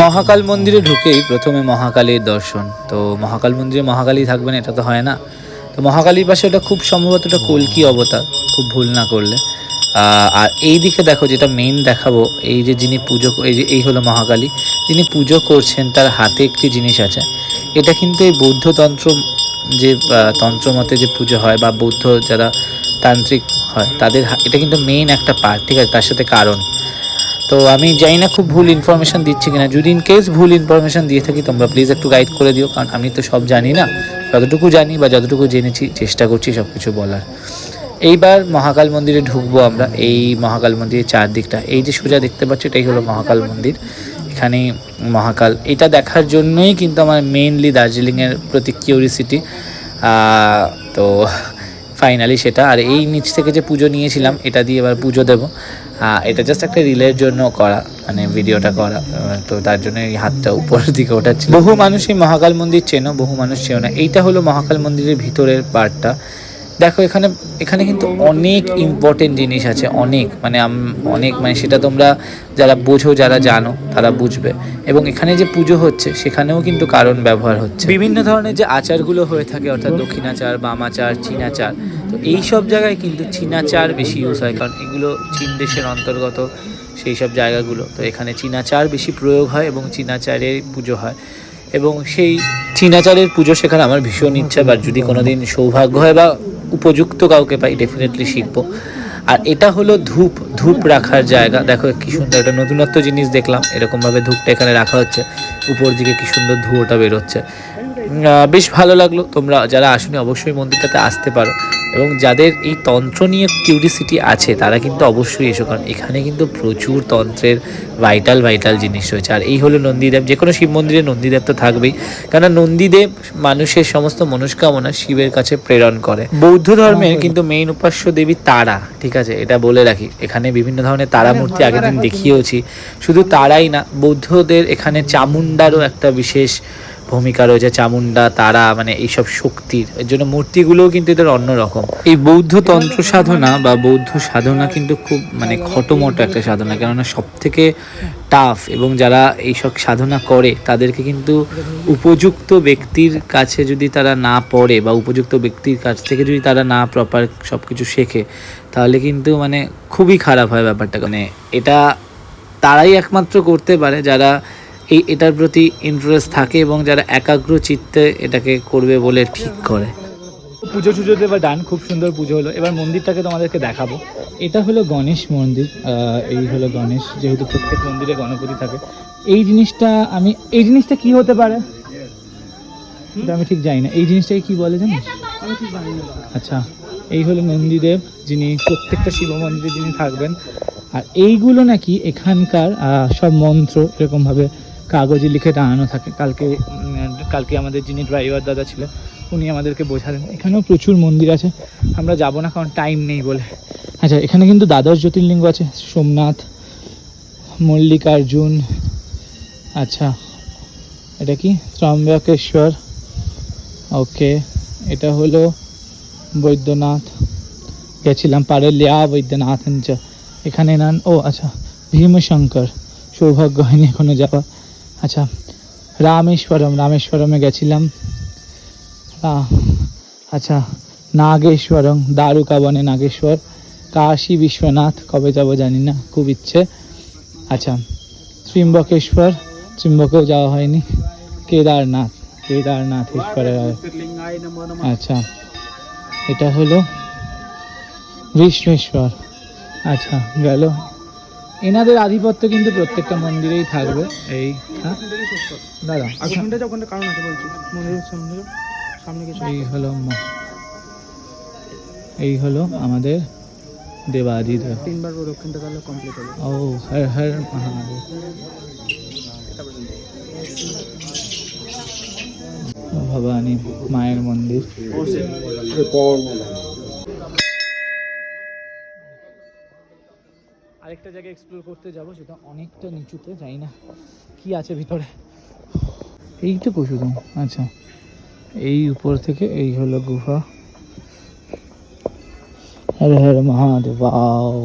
মহাকাল মন্দিরে ঢুকেই প্রথমে মহাকালীর দর্শন। তো মহাকাল মন্দিরে মহাকালী থাকবেন এটা তো হয় না। তো মহাকালীর পাশে ওটা খুব সম্ভবত ওটা কলকি অবতার খুব ভুল না করলে। আর এই দিকে দেখো যেটা মেন দেখাবো এই যে যিনি পুজো এই যে এই হলো মহাকালী। যিনি পুজো করছেন তার হাতে একটি জিনিস আছে। এটা কিন্তু এই বৌদ্ধতন্ত্র যে আহ, তন্ত্র মতে যে পুজো হয় বা বৌদ্ধ যারা তান্ত্রিক হয় তাদের এটা কিন্তু মেইন একটা পার্ট ঠিক আছে? তার সাথে কারণ। তো আমি জানি না খুব ভুল ইনফরমেশন দিচ্ছি কিনা। যদি ইন কেস ভুল ইনফরমেশন দিয়ে থাকি, তোমরা প্লিজ একটু গাইড করে দিও, কারণ আমি তো সব জানি না। যতটুকু জানি বা যতটুকু জেনেছি, চেষ্টা করছি সব কিছু বলার। এইবার মহাকাল মন্দিরে ঢুকবো আমরা। এই মহাকাল মন্দিরের চারদিকটা। এই যে সোজা দেখতে পাচ্ছ, এটাই হলো মহাকাল মন্দির। এখানে মহাকাল। এটা দেখার জন্যই কিন্তু আমার মেইনলি দার্জিলিংয়ের প্রতি কিউরিসিটি তো ফাইনালি সেটা। আর এই নিচ থেকে যে পুজো নিয়েছিলাম, এটা দিয়ে এবার পুজো দেবো। এটা জাস্ট একটা রিলের জন্য করা মানে ভিডিওটা করা তো তার জন্য এই হাতটা উপরের দিকে ওঠাচ্ছিল। বহু মানুষই মহাকাল মন্দির চেনো, বহু মানুষ চেনো না। এইটা হলো মহাকাল মন্দিরের ভিতরের পার্টটা দেখো, এখানে এখানে কিন্তু অনেক ইম্পর্টেন্ট জিনিস আছে, অনেক। মানে অনেক মানে সেটা তোমরা যারা বোঝো, যারা জানো, তারা বুঝবে। এবং এখানে যে পুজো হচ্ছে, সেখানেও কিন্তু কারণ ব্যবহার হচ্ছে। বিভিন্ন ধরনের যে আচারগুলো হয়ে থাকে, অর্থাৎ দক্ষিণাচার, বামাচার, চীনাচার, তো এই সব জায়গায় কিন্তু চীনাচার বেশি ইউজ হয়, কারণ এগুলো চীন দেশের অন্তর্গত সেই সব জায়গাগুলো। তো এখানে চীনাচার বেশি প্রয়োগ হয় এবং চীনাচারের পুজো হয়। এবং সেই চীনাচারের পুজো শেখার আমার ভীষণ ইচ্ছা, বা যদি কোনোদিন সৌভাগ্য হয় বা উপযুক্ত কাউকে পাই ডেফিনেটলি শিখব আর এটা হলো ধূপ ধূপ রাখার জায়গা। দেখো কি সুন্দর একটা নতুনত্ব জিনিস দেখলাম, এরকমভাবে ধূপটা এখানে রাখা হচ্ছে। উপর দিকে কি সুন্দর ধুয়োটা বেরোচ্ছে। বেশ ভালো লাগল। তোমরা যারা আসনি অবশ্যই মন্দিরটাতে আসতে পারো। এবং যাদের এই তন্ত্র নিয়ে কিউরিসিটি আছে তারা কিন্তু অবশ্যই এসো। কারণ এখানে কিন্তু প্রচুর তন্ত্রের ভাইটাল ভাইটাল জিনিস রয়েছে। আর এই হলো নন্দীদেব। যে কোনো শিব মন্দিরে নন্দীদেব তো থাকবেই। কেননা নন্দীদেব মানুষের সমস্ত মনস্কামনা শিবের কাছে প্রেরণ করে। বৌদ্ধ ধর্মের কিন্তু মেইন উপাস্য দেবী তারা ঠিক আছে? এটা বলে রাখি। এখানে বিভিন্ন ধরনের তারা মূর্তি আগের দিন দেখিয়েওছি। শুধু তারাই না বৌদ্ধদের এখানে চামুন্ডারও একটা বিশেষ ভূমিকা রয়েছে চামুন্ডা তারা মানে এইসব শক্তির। এর জন্য মূর্তিগুলোও কিন্তু এদের অন্যরকম। এই বৌদ্ধ তন্ত্র সাধনা বা বৌদ্ধ সাধনা কিন্তু খুব মানে খটোমটো একটা সাধনা, কেননা সব থেকে টাফ এবং যারা এইসব সাধনা করে, তাদেরকে কিন্তু উপযুক্ত ব্যক্তির কাছে যদি তারা না পড়ে বা উপযুক্ত ব্যক্তির কাছ থেকে যদি তারা না প্রপার সব কিছু শেখে, তাহলে কিন্তু মানে খুবই খারাপ হয় ব্যাপারটা মানে এটা তারাই একমাত্র করতে পারে যারা এই এটার প্রতি ইন্টারেস্ট থাকে এবং যারা একাগ্র চিত্তে এটাকে করবে বলে ঠিক করে। পুজো টুজো এবার ডান খুব সুন্দর পুজো হলো। এবার মন্দিরটাকে তোমাদেরকে দেখাবো। এটা হলো গণেশ মন্দির। এই হলো গণেশ, যেহেতু প্রত্যেক মন্দিরে গণপতি থাকে। এই জিনিসটা আমি, এই জিনিসটা কি হতে পারে? এটা আমি ঠিক জানি না। এই জিনিসটাকে কি বলে জানিস? আচ্ছা এই হলো নন্দীদেব যিনি, প্রত্যেকটা শিব মন্দিরে যিনি থাকবেন। আর এইগুলো নাকি এখানকার সব মন্ত্র এরকমভাবে কাগজে লিখে টাঙানো থাকে। কালকে কালকে আমাদের যিনি ড্রাইভার দাদা ছিলেন, উনি আমাদেরকে বোঝালেন। এখানেও প্রচুর মন্দির আছে। আমরা যাব না, কারণ টাইম নেই বলে। আচ্ছা এখানে কিন্তু দ্বাদশ জ্যোতির্লিঙ্গ আছে। সোমনাথ, মল্লিকার্জুন আচ্ছা এটা কি? ত্রম্বকেশ্বর ওকে, এটা হলো বৈদ্যনাথ। গেছিলাম পারের লিয়া বৈদ্যনাথ, এখানে নান, ও আচ্ছা ভীমশঙ্কর, সৌভাগ্য হয়নি এখনও যাওয়া। আচ্ছা রামেশ্বরম, রামেশ্বরমে গেছিলাম। আচ্ছা নাগেশ্বরম দ্বারুকা বনে নাগেশ্বর, কাশী বিশ্বনাথ, কবে যাব জানি না, খুব ইচ্ছে। আচ্ছা ত্রিম্বকেশ্বর, ত্রিম্বকেও যাওয়া হয়নি। কেদারনাথ, কেদারনাথেশ্বরের আচ্ছা এটা হলো বিষ্ণেশ্বর। আচ্ছা গেল। এনাদের আধিপত্য কিন্তু প্রত্যেকটা মন্দিরেই থাকবে। এই হ্যাঁ? দাদা আচ্ছা, ওখানটা যে ওখানটা কারণ আছে বলছি মন্দিরের সামনে সামনে কিছু এই হলো এই হলো আমাদের দেবাদিদেব। তিনবার প্রদক্ষিণটা তাহলে কমপ্লিট হবে ও হর হর মহাদেব। ভবানী মায়ের মন্দির। আরেকটা জায়গা এক্সপ্লোর করতে যাব সেটা অনেকটা নিচুতে যাই না কি আছে ভিতরে। এই তো শুধু আচ্ছা। এই উপর থেকে এই হলো গুহা। হরে হরে মহাদেব বাও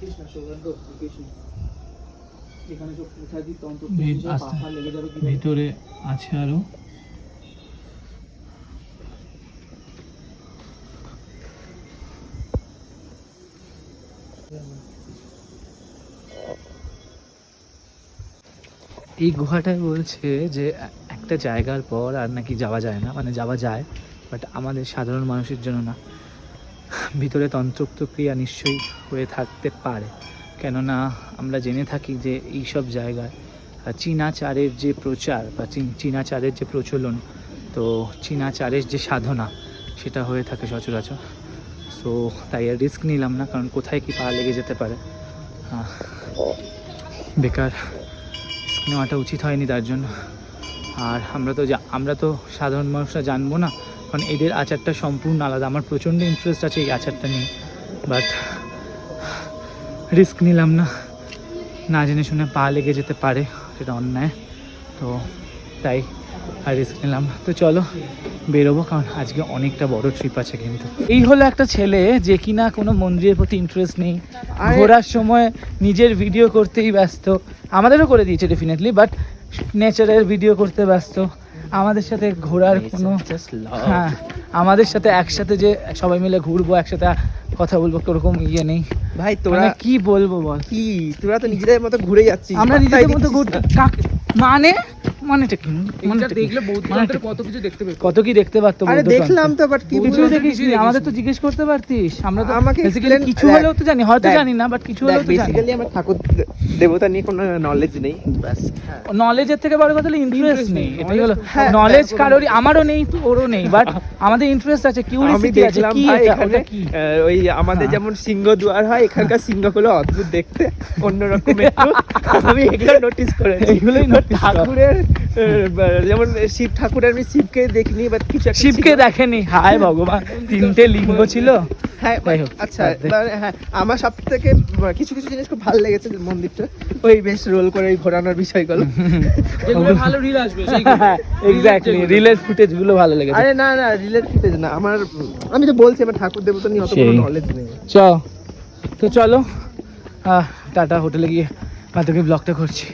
Krishna, Shogun. ভিতরে আছে আরও। এই গুহাটায় বলছে যে একটা জায়গার পর আর নাকি যাওয়া যায় না মানে যাওয়া যায় বাট আমাদের সাধারণ মানুষের জন্য না। ভিতরে তন্ত্রোক্ত ক্রিয়া নিশ্চয়ই হয়ে থাকতে পারে। কেননা আমরা জেনে থাকি যে এইসব জায়গায় আহ, চীনাচারের যে প্রচার বা চীন- চীনাচারের যে প্রচলন তো চীনাচারের যে সাধনা সেটা হয়ে থাকে সচরাচর। সো তাই আর রিস্ক নিলাম না কারণ কোথায় কি পা লেগে যেতে পারে। বেকার রিস্ক নেওয়াটা উচিত হয়নি তার জন্য। আর আমরা তো আমরা তো সাধারণ মানুষরা জানব না কারণ এদের আচারটা সম্পূর্ণ আলাদা। আমার প্রচণ্ড ইন্টারেস্ট আছে এই আচারটা নিয়ে। বাট রিস্ক নিলাম না। না জেনে শুনে পা লেগে যেতে পারে সেটা অন্যায়। তো তাই আর রিস্ক নিলাম। তো চলো বেরোবো কারণ আজকে অনেকটা বড় ট্রিপ আছে কিন্তু। এই হলো একটা ছেলে যে কিনা কোনো মন্দিরের প্রতি ইন্টারেস্ট নেই। ঘোরার সময় নিজের ভিডিও করতেই ব্যস্ত। আমাদেরও করে দিয়েছে ডেফিনেটলি বাট নেচারের ভিডিও করতে ব্যস্ত। আমাদের সাথে ঘোরার কোনো হ্যাঁ আমাদের সাথে একসাথে যে সবাই মিলে ঘুরবো একসাথে কথা বলব ওরকম ইয়ে নেই। ভাই তোরা তোরা কি বলব বল? কি? তোরা তো নিজেদের মতো ঘুরে যাচ্ছিস। আমরা নিজেদের মতো ঘুরতে মানে? মানেটা কি? এইটা দেখলে বৌদ্ধ মানেটা তন্ত্রের কি? কত কিছু দেখতে পেতো কত কি দেখতে পারতো আরে দেখলাম তো বাট কি দেখিস আমাদের তো জিজ্ঞেস করতে পারতিস। আমরা তো আমাকে বেসিক্যালি কিছু হলেও তো জানি হয়তো জানি না বাট কিছু হলেও তো জানি। বেসিক্যালি আমার ঠাকুর দেবতা নিয়ে কোনো নলেজ নেই ব্যাস নলেজের থেকে বড় কথা হলো ইন্টারেস্ট নেই নেই, এটাই হলো। হ্যাঁ, নলেজ কারোরই আমারও নেই তো ওরও নেই বাট আমাদের ইন্টারেস্ট আছে আমি কিউরিয়াসিটি আছে কি এটা ওটা কি? আহ, ওই আমাদের হ্যাঁ। যেমন সিংহ দুয়ার হয় এখানকার সিংহগুলো অদ্ভুত দেখতে অন্যরকম একটু। আমি এগুলো নোটিস করেছি। এইগুলোই notice ঠাকুরের যেমন শিব ঠাকুরের আমি শিবকে দেখিনি বাট কিছু শিবকে দেখেনি? হায় ভগবান তিনটে লিঙ্গ ছিল। হ্যাঁ আচ্ছা মানে হ্যাঁ আমার সব থেকে কিছু কিছু জিনিস খুব ভালো লেগেছে মন্দিরটা। ওই বেশ রোল করে ওই ঘোরানোর বিষয়গুলো। যেগুলো ভালো রিল আসবে এক্স্যাক্টলি রিলের ফুটেজগুলো ভালো লেগেছে। আরে না না রিলেট ফুটেজ না আমার আমি তো বলছি আমার ঠাকুর দেবতা নিয়ে অত কোনো নলেজ নেই। চ তো চলো টাটা হোটেলে গিয়ে বাদ বাকি ব্লগটা করছি।